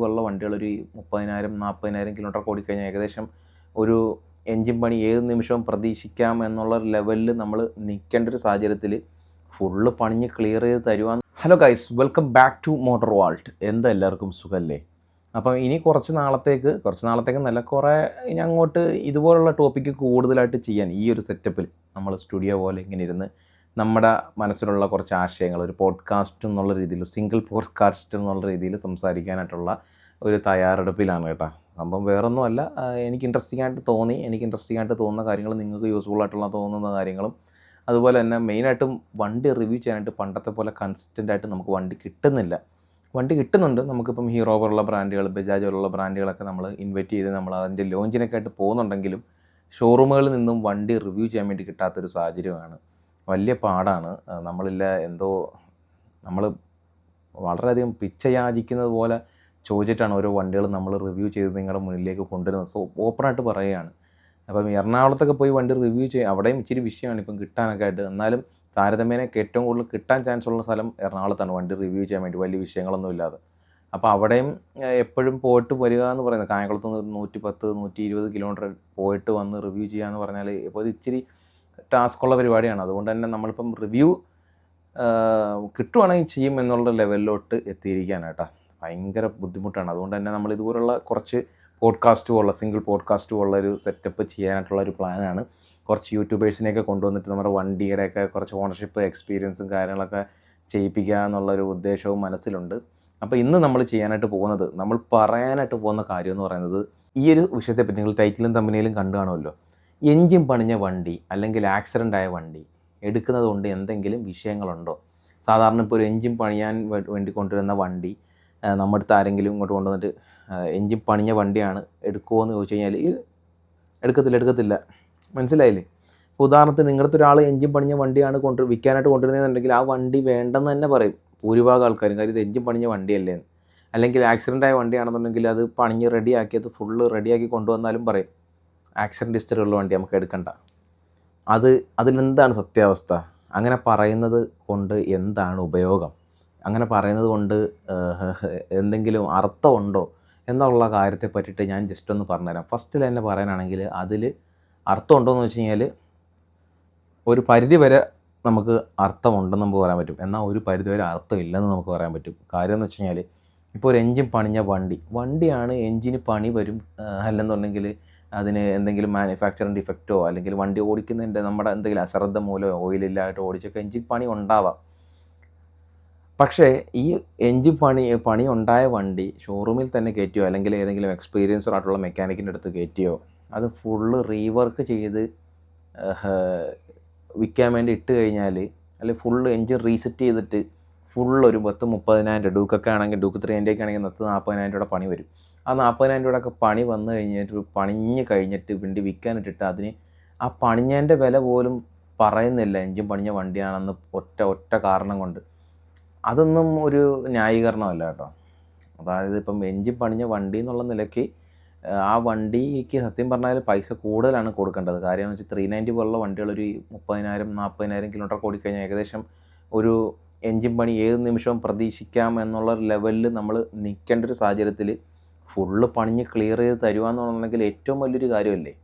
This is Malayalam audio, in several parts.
ഉള്ള വണ്ടികൾ ഒരു മുപ്പതിനായിരം നാൽപ്പതിനായിരം കിലോമീറ്റർ ഓടിക്കഴിഞ്ഞാൽ ഏകദേശം ഒരു എൻജിൻ പണി ഏത് നിമിഷവും പ്രതീക്ഷിക്കാം എന്നുള്ള ലെവലിൽ നമ്മൾ നിൽക്കേണ്ട ഒരു സാഹചര്യത്തിൽ ഫുള്ള് പണിഞ്ഞ് ക്ലിയർ ചെയ്ത് തരുവാൻ hello guys welcome back to motor vault എന്താ എല്ലാവർക്കും സുഖമല്ലേ അപ്പം ഇനി കുറച്ച് നാളത്തേക്ക് കുറച്ച് നാളത്തേക്ക് നല്ല കുറേ ഇനി അങ്ങോട്ട് ഇതുപോലുള്ള ടോപ്പിക്ക് കൂടുതലായിട്ട് ചെയ്യാൻ ഈ ഒരു സെറ്റപ്പിൽ നമ്മൾ സ്റ്റുഡിയോ പോലെ ഇങ്ങനെ ഇരുന്ന് നമ്മുടെ മനസ്സിലുള്ള കുറച്ച് ആശയങ്ങൾ ഒരു പോഡ്കാസ്റ്റ് എന്നുള്ള രീതിയിൽ സിംഗിൾ പോഡ്കാസ്റ്റ് എന്നുള്ള രീതിയിൽ സംസാരിക്കാനായിട്ടുള്ള ഒരു തയ്യാറെടുപ്പിലാണ് കേട്ടോ. അപ്പം വേറൊന്നുമല്ല എനിക്ക് ഇൻട്രസ്റ്റിംഗ് ആയിട്ട് തോന്നി. എനിക്ക് ഇൻട്രസ്റ്റിംഗ് ആയിട്ട് തോന്നുന്ന കാര്യങ്ങൾ നിങ്ങൾക്ക് യൂസ്ഫുൾ ആയിട്ടുള്ള തോന്നുന്ന കാര്യങ്ങളും അതുപോലെ തന്നെ മെയിനായിട്ടും വണ്ടി റിവ്യൂ ചെയ്യാനായിട്ട് പണ്ടത്തെ പോലെ കൺസിസ്റ്റന്റ് ആയിട്ട് നമുക്ക് വണ്ടി കിട്ടുന്നില്ല. വണ്ടി കിട്ടുന്നുണ്ട്. നമുക്കിപ്പം ഹീറോ പോലുള്ള ബ്രാൻഡുകൾ ബജാജ് പോലുള്ള ബ്രാൻഡുകളൊക്കെ നമ്മൾ ഇൻവൈറ്റ് ചെയ്ത് നമ്മൾ അതിന്റെ ലോഞ്ചിനൊക്കെ ആയിട്ട് പോകുന്നുണ്ടെങ്കിലും ഷോറൂമുകളിൽ നിന്നും വണ്ടി റിവ്യൂ ചെയ്യാൻ വേണ്ടി കിട്ടാത്തൊരു സാഹചര്യമാണ്. വലിയ പാടാണ്. നമ്മളില്ല എന്തോ നമ്മൾ വളരെയധികം പിച്ച യാചിക്കുന്നത് പോലെ ചോദിച്ചിട്ടാണ് ഓരോ വണ്ടികൾ നമ്മൾ റിവ്യൂ ചെയ്ത് നിങ്ങളുടെ മുന്നിലേക്ക് കൊണ്ടുവരുന്നത്. സോ ഓപ്പണായിട്ട് പറയുകയാണ്. അപ്പം എറണാകുളത്തൊക്കെ പോയി വണ്ടി റിവ്യൂ ചെയ്യും അവിടെയും ഇച്ചിരി വിഷയമാണ് ഇപ്പം കിട്ടാനൊക്കെ ആയിട്ട്. എന്നാലും താരതമ്യേന ഏറ്റവും കൂടുതൽ കിട്ടാൻ ചാൻസ് ഉള്ള സ്ഥലം എറണാകുളത്താണ് വണ്ടി റിവ്യൂ ചെയ്യാൻ വേണ്ടി. വലിയ വിഷയങ്ങളൊന്നും ഇല്ലാതെ. അപ്പോൾ അവിടെയും എപ്പോഴും പോയിട്ട് വരിക എന്ന് പറയുന്നത് കായംകുളത്ത് നിന്ന് നൂറ്റി പത്ത് നൂറ്റി ഇരുപത് കിലോമീറ്റർ പോയിട്ട് വന്ന് റിവ്യൂ ചെയ്യുക എന്ന് പറഞ്ഞാൽ ഇപ്പോൾ ഇത് ഇച്ചിരി ടാസ്ക്കുള്ള പരിപാടിയാണ്. അതുകൊണ്ട് തന്നെ നമ്മളിപ്പം റിവ്യൂ കിട്ടുവാണെങ്കിൽ ചെയ്യും എന്നുള്ള ലെവലിലോട്ട് എത്തിയിരിക്കാനാണ് കേട്ടോ. ഭയങ്കര ബുദ്ധിമുട്ടാണ്. അതുകൊണ്ട് തന്നെ നമ്മൾ ഇതുപോലുള്ള കുറച്ച് പോഡ്കാസ്റ്റ് പോലുള്ള സിംഗിൾ പോഡ്കാസ്റ്റ് പോലുള്ള ഒരു സെറ്റപ്പ് ചെയ്യാനായിട്ടുള്ള ഒരു പ്ലാനാണ്. കുറച്ച് യൂട്യൂബേഴ്സിനെയൊക്കെ കൊണ്ടുവന്നിട്ട് നമ്മുടെ വണ്ടിയുടെയൊക്കെ കുറച്ച് ഓണർഷിപ്പ് എക്സ്പീരിയൻസും കാര്യങ്ങളൊക്കെ ചെയ്യിപ്പിക്കുക എന്നുള്ളൊരു ഉദ്ദേശവും മനസ്സിലുണ്ട്. അപ്പോൾ ഇന്ന് നമ്മൾ ചെയ്യാനായിട്ട് പോകുന്നത് നമ്മൾ പറയാനായിട്ട് പോകുന്ന കാര്യം എന്ന് പറയുന്നത് ഈ ഒരു വിഷയത്തെപ്പറ്റി. നിങ്ങൾ ടൈറ്റിലും തമ്പനിയിലും കണ്ടു കാണുമല്ലോ എൻജിൻ പണിഞ്ഞ വണ്ടി അല്ലെങ്കിൽ ആക്സിഡന്റ് ആയ വണ്ടി എടുക്കുന്നത് കൊണ്ട് എന്തെങ്കിലും വിഷയങ്ങളുണ്ടോ? സാധാരണ ഇപ്പോൾ ഒരു എൻജിൻ പണിയാൻ വേണ്ടി കൊണ്ടുവരുന്ന വണ്ടി നമ്മുടെ ആരെങ്കിലും ഇങ്ങോട്ട് കൊണ്ടുവന്നിട്ട് എൻജിൻ പണിഞ്ഞ വണ്ടിയാണ് എടുക്കുമോ എന്ന് ചോദിച്ചു കഴിഞ്ഞാൽ എടുക്കത്തില്ല എടുക്കത്തില്ല. മനസ്സിലായില്ലേ? ഇപ്പോൾ ഉദാഹരണത്തിന് നിങ്ങളുടെ ഒരാൾ എൻജിൻ പണിഞ്ഞ വണ്ടിയാണ് കൊണ്ട് വിൽക്കാനായിട്ട് കൊണ്ടുവരുന്നതെന്നുണ്ടെങ്കിൽ ആ വണ്ടി വേണ്ടെന്ന് തന്നെ പറയും ഭൂരിഭാഗം ആൾക്കാരും. കാര്യം ഇത് എൻജിൻ പണിഞ്ഞ വണ്ടിയല്ലേ അല്ലെങ്കിൽ ആക്സിഡന്റ് ആയ വണ്ടിയാണെന്നുണ്ടെങ്കിൽ അത് പണിഞ്ഞ് റെഡിയാക്കിയത് ഫുള്ള് റെഡിയാക്കി കൊണ്ടുവന്നാലും പറയും. ആക്സിഡന്റ് ഹിസ്റ്ററി ഉള്ള വണ്ടി നമുക്ക് എടുക്കണ്ട. അത് അതിലെന്താണ് സത്യാവസ്ഥ? അങ്ങനെ പറയുന്നത് കൊണ്ട് എന്താണ് ഉപയോഗം? അങ്ങനെ പറയുന്നത് കൊണ്ട് എന്തെങ്കിലും അർത്ഥമുണ്ടോ എന്നുള്ള കാര്യത്തെ പറ്റിയിട്ട് ഞാൻ ജസ്റ്റ് ഒന്ന് പറഞ്ഞുതരാം. ഫസ്റ്റിൽ തന്നെ പറയാനാണെങ്കിൽ അതിൽ അർത്ഥമുണ്ടോ എന്ന് വെച്ച് കഴിഞ്ഞാൽ ഒരു പരിധി വരെ നമുക്ക് അർത്ഥമുണ്ടെന്ന് നമുക്ക് പറയാൻ പറ്റും. എന്നാൽ ഒരു പരിധി വരെ അർത്ഥമില്ലെന്ന് നമുക്ക് പറയാൻ പറ്റും. കാര്യം എന്ന് വെച്ച് കഴിഞ്ഞാൽ ഇപ്പോൾ ഒരു എൻജിൻ പണിഞ്ഞ വണ്ടി. വണ്ടിയാണ് എൻജിന് പണി വരും. അല്ലെന്നുണ്ടെങ്കിൽ അതിന് എന്തെങ്കിലും മാനുഫാക്ചറിങ് ഡിഫക്റ്റോ അല്ലെങ്കിൽ വണ്ടി ഓടിക്കുന്നതിന്റെ നമ്മുടെ എന്തെങ്കിലും അശ്രദ്ധ മൂലമോ ഓയിലില്ലായിട്ട് ഓടിച്ചൊക്കെ എൻജിൻ പണി ഉണ്ടാവാം. പക്ഷേ ഈ എൻജിൻ പണി പണി ഉണ്ടായ വണ്ടി ഷോറൂമിൽ തന്നെ കയറ്റിയോ അല്ലെങ്കിൽ ഏതെങ്കിലും എക്സ്പീരിയൻസ്ഡ് ആയിട്ടുള്ള മെക്കാനിക്കിന്റെ അടുത്ത് കയറ്റിയോ അത് ഫുള്ള് റീവർക്ക് ചെയ്ത് വിൽക്കാൻ വേണ്ടി ഇട്ട് കഴിഞ്ഞാൽ അല്ലെങ്കിൽ ഫുള്ള് എൻജിൻ റീസെറ്റ് ചെയ്തിട്ട് ഫുൾ ഒരു പത്ത് മുപ്പതിനായിരം രൂപ. ഡൂക്കൊക്കെ ആണെങ്കിൽ ഡൂക്ക് ത്രീ ഒക്കെ ആണെങ്കിൽ പത്ത് നാൽപ്പതിനായിരം രൂപയുടെ പണി വരും. ആ നാൽപ്പതിനായിരം രൂപയുടെ പണി വന്നു കഴിഞ്ഞിട്ട് പണിഞ്ഞ് കഴിഞ്ഞിട്ട് വണ്ടി വിൽക്കാനിട്ടിട്ട് അതിന് ആ പണിഞ്ഞതിന്റെ വില പോലും പറയുന്നില്ല. എഞ്ചിൻ പണിഞ്ഞ വണ്ടിയാണെന്ന് ഒറ്റ ഒറ്റ കാരണം കൊണ്ട്. അതൊന്നും ഒരു ന്യായീകരണമല്ല കേട്ടോ. അതായത് ഇപ്പം എഞ്ചിൻ പണിഞ്ഞ വണ്ടി എന്നുള്ള നിലയ്ക്ക് ആ, വണ്ടിക്ക് സത്യം പറഞ്ഞാൽ പൈസ കൂടുതലാണ് കൊടുക്കേണ്ടത്. കാര്യം എന്ന് വെച്ചാൽ ത്രീ നയന്റി പോലുള്ള വണ്ടികൾ ഒരു മുപ്പതിനായിരം നാൽപ്പതിനായിരം കിലോമീറ്റർ ഓടിക്കഴിഞ്ഞാൽ ഏകദേശം ഒരു എൻജിൻ പണി ഏത് നിമിഷവും പ്രതീക്ഷിക്കാം എന്നുള്ള ലെവലിൽ നമ്മൾ നിൽക്കേണ്ട ഒരു സാഹചര്യത്തിൽ ഫുള്ള് പണിഞ്ഞ് ക്ലിയർ ചെയ്ത് തരുവാന്നുണ്ടെങ്കിൽ ഏറ്റവും വലിയൊരു കാര്യമല്ലേ?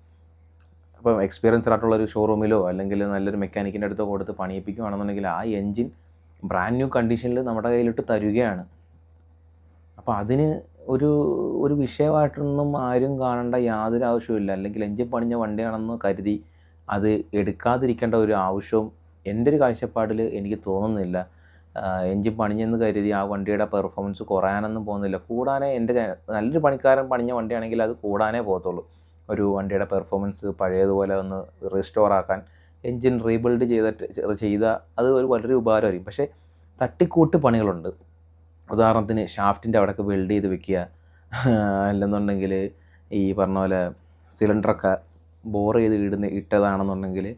അപ്പം എക്സ്പീരിയൻസ്ഡ് ആയിട്ടുള്ള ഒരു ഷോറൂമിലോ അല്ലെങ്കിൽ നല്ലൊരു മെക്കാനിക്കിന്റെ അടുത്തോ കൊടുത്ത് പണിയിപ്പിക്കുകയാണെന്നുണ്ടെങ്കിൽ ആ എൻജിൻ ബ്രാൻഡ് ന്യൂ കണ്ടീഷനിൽ നമ്മുടെ കയ്യിലിട്ട് തരികയാണ്. അപ്പോൾ അതിന് ഒരു ഒരു വിഷയമായിട്ടൊന്നും ആരും കാണേണ്ട യാതൊരു ആവശ്യമില്ല അല്ലെങ്കിൽ എൻജിൻ പണിഞ്ഞ വണ്ടിയാണെന്ന് കരുതി അത് എടുക്കാതിരിക്കേണ്ട ഒരു ആവശ്യവും എന്റെ ഒരു കാഴ്ചപ്പാടിൽ എനിക്ക് തോന്നുന്നില്ല. എഞ്ചിൻ പണിഞ്ഞെന്ന് കരുതി ആ വണ്ടിയുടെ പെർഫോമൻസ് കുറയാനൊന്നും പോകുന്നില്ല. കൂടാനേ എന്റെ നല്ലൊരു പണിക്കാരൻ പണിഞ്ഞ വണ്ടിയാണെങ്കിൽ അത് കൂടാനേ പോകത്തുള്ളൂ. ഒരു വണ്ടിയുടെ പെർഫോമൻസ് പഴയതുപോലെ ഒന്ന് റീസ്റ്റോർ ആക്കാൻ എൻജിൻ റീബിൽഡ് ചെയ്തിട്ട് ചെയ്ത അത് ഒരു വളരെ ഉപകാരമായിരിക്കും. പക്ഷേ തട്ടിക്കൂട്ട് പണികളുണ്ട്. ഉദാഹരണത്തിന് ഷാഫ്റ്റിന്റെ അവിടെയൊക്കെ വെൽഡ് ചെയ്ത് വെക്കുക. അല്ലെന്നുണ്ടെങ്കിൽ ഈ പറഞ്ഞ പോലെ സിലിണ്ടറൊക്കെ ബോർ ചെയ്ത് ഇടുന്ന ഇട്ടതാണെന്നുണ്ടെങ്കിൽ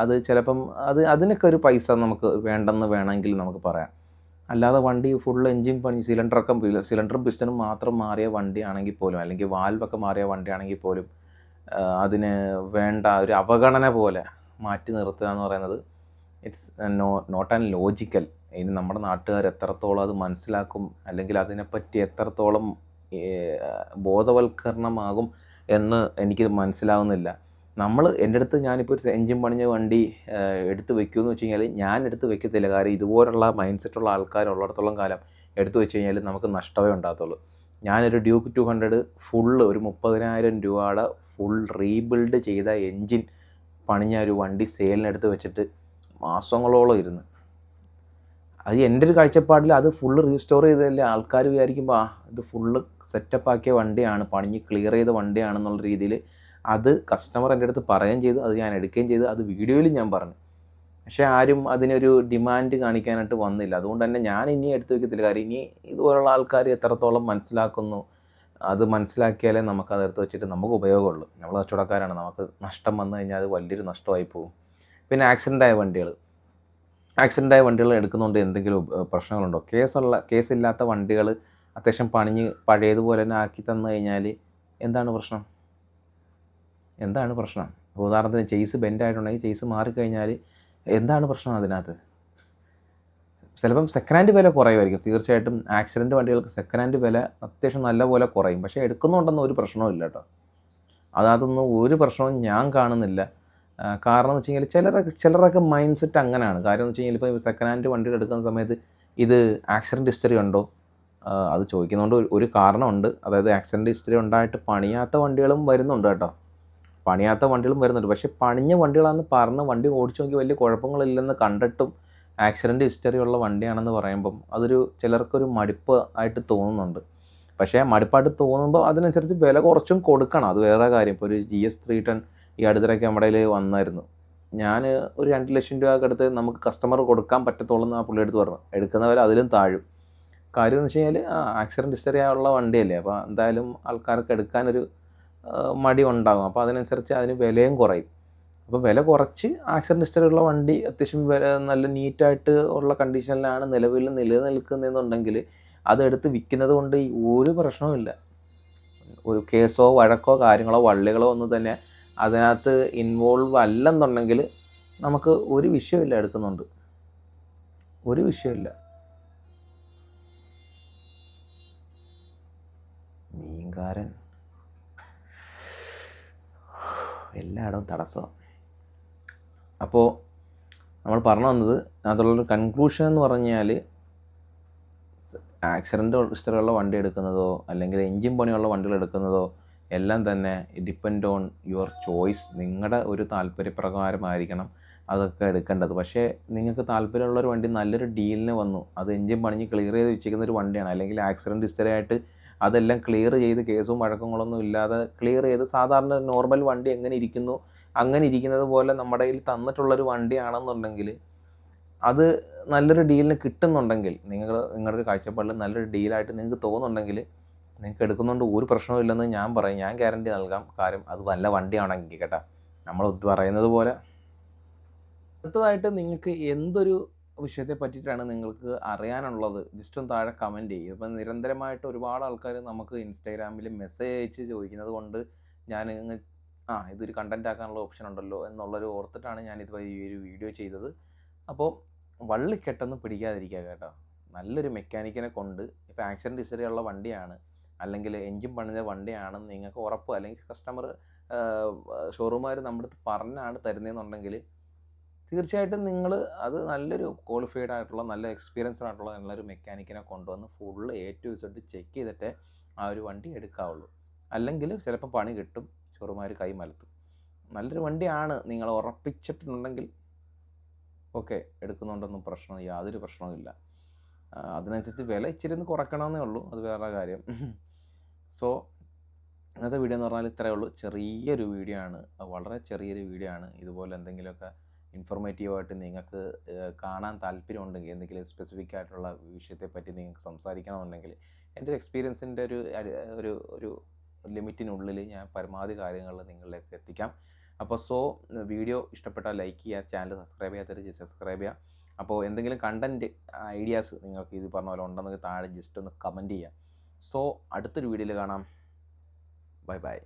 അത് ചിലപ്പം അത് അതിനൊക്കെ ഒരു പൈസ നമുക്ക് വേണ്ടെന്ന് വേണമെങ്കിൽ നമുക്ക് പറയാം. അല്ലാതെ വണ്ടി ഫുൾ എൻജിൻ പണി സിലിണ്ടറൊക്കെ സിലിണ്ടറും പിസ്റ്റനും മാത്രം മാറിയ വണ്ടിയാണെങ്കിൽ പോലും അല്ലെങ്കിൽ വാൽവൊക്കെ മാറിയ വണ്ടിയാണെങ്കിൽ പോലും അതിന് വേണ്ട ഒരു അവഗണന പോലെ മാറ്റി നിർത്തുക എന്ന് പറയുന്നത് it's no not and logical ഇനി നമ്മുടെ നാട്ടുകാർ എത്രത്തോളം അത് മനസ്സിലാക്കും അല്ലെങ്കിൽ അതിനെപ്പറ്റി എത്രത്തോളം ബോധവൽക്കരണമാകും എന്ന് എനിക്ക് മനസ്സിലാവുന്നില്ല. നമ്മൾ എന്റെ അടുത്ത് ഞാനിപ്പോൾ ഒരു എൻജിൻ പണിഞ്ഞ വണ്ടി എടുത്ത് വെക്കുമെന്ന് വെച്ച് കഴിഞ്ഞാൽ ഞാൻ എടുത്ത് വെക്കത്തില്ല. കാരണം ഇതുപോലുള്ള മൈൻഡ് സെറ്റുള്ള ആൾക്കാരുള്ളിടത്തോളം കാലം എടുത്തു വെച്ച് കഴിഞ്ഞാൽ നമുക്ക് നഷ്ടമേ ഉണ്ടാകത്തുള്ളൂ. ഞാനൊരു ഡ്യൂക്ക് ടു ഹൺഡ്രഡ് ഫുള്ള് ഒരു മുപ്പതിനായിരം രൂപയുടെ ഫുൾ റീബിൽഡ് ചെയ്ത എൻജിൻ പണിഞ്ഞ ഒരു വണ്ടി സെയിലിനെടുത്ത് വെച്ചിട്ട് മാസങ്ങളോളം ഇരുന്ന്. അത് എന്റെ ഒരു കാഴ്ചപ്പാടിൽ അത് ഫുള്ള് റീസ്റ്റോർ ചെയ്തതല്ലേ? ആൾക്കാർ വിചാരിക്കുമ്പോൾ ആ ഇത് ഫുള്ള് സെറ്റപ്പ് ആക്കിയ വണ്ടിയാണ് പണിഞ്ഞ് ക്ലിയർ ചെയ്ത വണ്ടിയാണെന്നുള്ള രീതിയിൽ അത് കസ്റ്റമർ എന്റെ അടുത്ത് പറയുകയും ചെയ്തു അത് ഞാൻ എടുക്കുകയും ചെയ്തു അത് വീഡിയോയിൽ ഞാൻ പറഞ്ഞു. പക്ഷേ ആരും അതിനൊരു ഡിമാൻഡ് കാണിക്കാനായിട്ട് വന്നില്ല. അതുകൊണ്ട് തന്നെ ഞാൻ ഇനി എടുത്തു വയ്ക്കത്തില്ല കാര്യം ഇനി ഇതുപോലുള്ള ആൾക്കാർ എത്രത്തോളം മനസ്സിലാക്കുന്നു അത് മനസ്സിലാക്കിയാലേ നമുക്ക് അത് എടുത്ത് വെച്ചിട്ട് നമുക്ക് ഉപയോഗമുള്ളൂ. നമ്മൾ കച്ചവടക്കാരാണ്. നമുക്ക് നഷ്ടം വന്നു കഴിഞ്ഞാൽ അത് വലിയൊരു നഷ്ടമായി പോകും. പിന്നെ ആക്സിഡന്റ് ആയ വണ്ടികൾ. ആക്സിഡന്റ് ആയ വണ്ടികൾ എടുക്കുന്നതുകൊണ്ട് എന്തെങ്കിലും പ്രശ്നങ്ങളുണ്ടോ? കേസുള്ള കേസില്ലാത്ത വണ്ടികൾ അത്യാവശ്യം പണിഞ്ഞ് പഴയതുപോലെ തന്നെ ആക്കി തന്നു കഴിഞ്ഞാൽ എന്താണ് പ്രശ്നം? എന്താണ് പ്രശ്നം? ഉദാഹരണത്തിന് ചെയ്സ് ബെൻഡായിട്ടുണ്ടെങ്കിൽ ചെയ്സ് മാറിക്കഴിഞ്ഞാൽ എന്താണ് പ്രശ്നം അതിനകത്ത്? ചിലപ്പം സെക്കൻഡ് ഹാൻഡ് വില കുറയുമായിരിക്കും. തീർച്ചയായിട്ടും ആക്സിഡന്റ് വണ്ടികൾക്ക് സെക്കൻഡ് ഹാൻഡ് വില അത്യാവശ്യം നല്ലപോലെ കുറയും. പക്ഷേ എടുക്കുന്നുണ്ടെന്ന് ഒരു പ്രശ്നവും ഇല്ല കേട്ടോ. അതിനകത്തൊന്നും ഒരു പ്രശ്നവും ഞാൻ കാണുന്നില്ല. കാരണം എന്ന് വെച്ച് കഴിഞ്ഞാൽ ചിലരൊക്കെ ചിലരൊക്കെ മൈൻഡ് സെറ്റ് അങ്ങനെയാണ്. കാര്യം എന്ന് വെച്ച് കഴിഞ്ഞാൽ ഇപ്പോൾ സെക്കൻഡ് ഹാൻഡ് വണ്ടികൾ എടുക്കുന്ന സമയത്ത് ഇത് ആക്സിഡന്റ് ഹിസ്റ്ററി ഉണ്ടോ? അത് ചോദിക്കുന്നതുകൊണ്ട് ഒരു കാരണമുണ്ട്. അതായത് ആക്സിഡന്റ് ഹിസ്റ്ററി ഉണ്ടായിട്ട് പണിയാത്ത വണ്ടികളും വരുന്നുണ്ട് കേട്ടോ. പണിയാത്ത വണ്ടികളും വരുന്നുണ്ട്. പക്ഷേ പണിഞ്ഞ വണ്ടികളാണെന്ന് പറഞ്ഞ് വണ്ടി ഓടിച്ചു നോക്കി വലിയ കുഴപ്പങ്ങളില്ലെന്ന് കണ്ടിട്ടും ആക്സിഡന്റ് ഹിസ്റ്ററി ഉള്ള വണ്ടിയാണെന്ന് പറയുമ്പം അതൊരു ചിലർക്കൊരു മടുപ്പ് ആയിട്ട് തോന്നുന്നുണ്ട്. പക്ഷേ മടുപ്പായിട്ട് തോന്നുമ്പോൾ അതിനനുസരിച്ച് വില കുറച്ചും കൊടുക്കണം. അത് വേറെ കാര്യം. ഇപ്പോൾ ഒരു ജി എസ് ത്രീ ടെൻ ഈ അടുത്തിടയ്ക്ക് നമ്മുടെ കയ്യിൽ വന്നായിരുന്നു. ഞാൻ ഒരു രണ്ട് ലക്ഷം രൂപ അടുത്ത് നമുക്ക് കസ്റ്റമർ കൊടുക്കാൻ പറ്റത്തുള്ളൂ എന്ന് ആ പുള്ളി എടുത്ത് പറഞ്ഞു എടുക്കുന്നവർ അതിലും താഴും. കാര്യം എന്ന് വെച്ച് കഴിഞ്ഞാൽ ആക്സിഡന്റ് ഹിസ്റ്ററി ആയുള്ള വണ്ടിയല്ലേ. അപ്പോൾ എന്തായാലും ആൾക്കാർക്ക് എടുക്കാനൊരു മടി ഉണ്ടാകും. അപ്പോൾ അതിനനുസരിച്ച് അതിന് വിലയും കുറയും. അപ്പോൾ വില കുറച്ച് ആക്സിഡന്റ് ഹിസ്റ്ററിയുള്ള വണ്ടി അത്യാവശ്യം വില നല്ല നീറ്റായിട്ട് ഉള്ള കണ്ടീഷനിലാണ് നിലവിൽ നിലനിൽക്കുന്നതെന്നുണ്ടെങ്കിൽ അതെടുത്ത് വിൽക്കുന്നത് കൊണ്ട് ഒരു പ്രശ്നവുമില്ല ഒരു കേസോ വഴക്കോ കാര്യങ്ങളോ വള്ളികളോ ഒന്നും തന്നെ അതിനകത്ത് ഇൻവോൾവ് അല്ലെന്നുണ്ടെങ്കിൽ നമുക്ക് ഒരു വിഷയമില്ല എടുക്കുന്നുണ്ട്. ഒരു വിഷയമില്ല മീൻകാരൻ. എല്ലായിടവും തടസ്സമാണ് അപ്പോൾ നമ്മൾ പറഞ്ഞു വന്നത് അതിലുള്ളൊരു കൺക്ലൂഷൻ എന്ന് പറഞ്ഞാൽ ആക്സിഡന്റ് ഹിസ്റ്ററിയുള്ള വണ്ടി എടുക്കുന്നതോ അല്ലെങ്കിൽ എൻജിൻ പണിയുള്ള വണ്ടികൾ എടുക്കുന്നതോ എല്ലാം തന്നെ ഡിപ്പെൻഡ് ഓൺ യുവർ ചോയ്സ് നിങ്ങളുടെ ഒരു താല്പര്യപ്രകാരമായിരിക്കണം അതൊക്കെ എടുക്കേണ്ടത്. പക്ഷേ നിങ്ങൾക്ക് താല്പര്യമുള്ളൊരു വണ്ടി നല്ലൊരു ഡീലിന് വന്നു. അത് എൻജിൻ പണിഞ്ഞ് ക്ലിയർ ചെയ്ത് വെച്ചിരിക്കുന്ന ഒരു വണ്ടിയാണ്. അല്ലെങ്കിൽ ആക്സിഡന്റ് ഹിസ്റ്ററി ആയിട്ട് അതെല്ലാം ക്ലിയർ ചെയ്ത് കേസും വഴക്കങ്ങളൊന്നും ഇല്ലാതെ ക്ലിയർ ചെയ്ത് സാധാരണ നോർമൽ വണ്ടി എങ്ങനെ ഇരിക്കുന്നു അങ്ങനെ ഇരിക്കുന്നത് പോലെ നമ്മുടെ കയ്യിൽ തന്നിട്ടുള്ളൊരു വണ്ടിയാണെന്നുണ്ടെങ്കിൽ അത് നല്ലൊരു ഡീലിന് കിട്ടുന്നുണ്ടെങ്കിൽ നിങ്ങൾ നിങ്ങളുടെ ഒരു കാഴ്ചപ്പാടിൽ നല്ലൊരു ഡീലായിട്ട് നിങ്ങൾക്ക് തോന്നുന്നുണ്ടെങ്കിൽ നിങ്ങൾക്ക് എടുക്കുന്നതുകൊണ്ട് ഒരു പ്രശ്നവും ഞാൻ പറയും. ഞാൻ ഗ്യാരണ്ടി നൽകാം. കാര്യം അത് നല്ല വണ്ടിയാണെങ്കിൽ കേട്ടോ. നമ്മൾ പറയുന്നത് പോലെ അടുത്തതായിട്ട് നിങ്ങൾക്ക് എന്തൊരു വിഷയത്തെ പറ്റിയിട്ടാണ് നിങ്ങൾക്ക് അറിയാനുള്ളത്. ജസ്റ്റ് ഒന്ന് താഴെ കമന്റ് ചെയ്യും. ഇപ്പം നിരന്തരമായിട്ട് ഒരുപാട് ആൾക്കാർ നമുക്ക് ഇൻസ്റ്റാഗ്രാമിൽ മെസ്സേജ് അയച്ച് ചോദിക്കുന്നത് കൊണ്ട് ഞാൻ ആ ഇതൊരു കണ്ടന്റ് ആക്കാനുള്ള ഓപ്ഷൻ ഉണ്ടല്ലോ എന്നുള്ളൊരു ഓർത്തിട്ടാണ് ഞാനിത് ഈ ഒരു വീഡിയോ ചെയ്തത്. അപ്പോൾ വള്ളി കെട്ടെന്ന് പിടിക്കാതിരിക്കുക കേട്ടോ. നല്ലൊരു മെക്കാനിക്കിനെ കൊണ്ട് ഇപ്പോൾ ആക്സിഡന്റ് ഹിസ്റ്ററി ഉള്ള വണ്ടിയാണ്. അല്ലെങ്കിൽ എൻജിൻ പണിത വണ്ടിയാണെന്ന് നിങ്ങൾക്ക് ഉറപ്പ്. അല്ലെങ്കിൽ കസ്റ്റമർ ഷോറൂമുകാർ നമ്മുടെ അടുത്ത് പറഞ്ഞാണ് തരുന്നതെന്നുണ്ടെങ്കിൽ തീർച്ചയായിട്ടും നിങ്ങൾ അത് നല്ലൊരു ക്വാളിഫൈഡ് ആയിട്ടുള്ള നല്ല എക്സ്പീരിയൻസ്ഡ് ആയിട്ടുള്ള നല്ലൊരു മെക്കാനിക്കിനെ കൊണ്ടുവന്ന് full A to Z check ചെയ്തിട്ടേ ആ ഒരു വണ്ടി എടുക്കാവുള്ളൂ. അല്ലെങ്കിൽ ചിലപ്പോൾ പണി കിട്ടും ചെറുമാർ കൈ മലത്തും. നല്ലൊരു വണ്ടിയാണ് നിങ്ങൾ ഉറപ്പിച്ചിട്ടുണ്ടെങ്കിൽ ഓക്കെ എടുക്കുന്നുണ്ടൊന്നും പ്രശ്നം യാതൊരു പ്രശ്നവും ഇല്ല. അതിനനുസരിച്ച് വില ഇച്ചിരി ഒന്ന് കുറയ്ക്കണമെന്നേ ഉള്ളൂ അത് വേറെ കാര്യം. സോ ഇന്നത്തെ വീഡിയോ എന്ന് പറഞ്ഞാൽ ഇത്രയേ ഉള്ളൂ. ചെറിയൊരു വീഡിയോ ആണ് വളരെ ചെറിയൊരു വീഡിയോ ആണ്. ഇതുപോലെ എന്തെങ്കിലുമൊക്കെ ഇൻഫോർമേറ്റീവായിട്ട് നിങ്ങൾക്ക് കാണാൻ താല്പര്യമുണ്ടെങ്കിൽ എന്തെങ്കിലും സ്പെസിഫിക് ആയിട്ടുള്ള വിഷയത്തെ പറ്റി നിങ്ങൾക്ക് സംസാരിക്കണമെന്നുണ്ടെങ്കിൽ എന്റെ ഒരു എക്സ്പീരിയൻസിന്റെ ഒരു ഒരു ഒരു ലിമിറ്റിനുള്ളിൽ ഞാൻ പരമാവധി കാര്യങ്ങൾ നിങ്ങളിലേക്ക് എത്തിക്കാം. അപ്പോൾ സോ വീഡിയോ ഇഷ്ടപ്പെട്ടാൽ ലൈക്ക് ചെയ്യുക ചാനൽ സബ്സ്ക്രൈബ് ചെയ്യാത്തവർ സബ്സ്ക്രൈബ് ചെയ്യുക. അപ്പോൾ എന്തെങ്കിലും കണ്ടന്റ് ഐഡിയാസ് നിങ്ങൾക്ക് ഇത് പറഞ്ഞ പോലെ ഉണ്ടെന്നെങ്കിൽ താഴെ ജസ്റ്റ് ഒന്ന് കമന്റ് ചെയ്യുക. സോ അടുത്തൊരു വീഡിയോയിൽ കാണാം. Bye bye.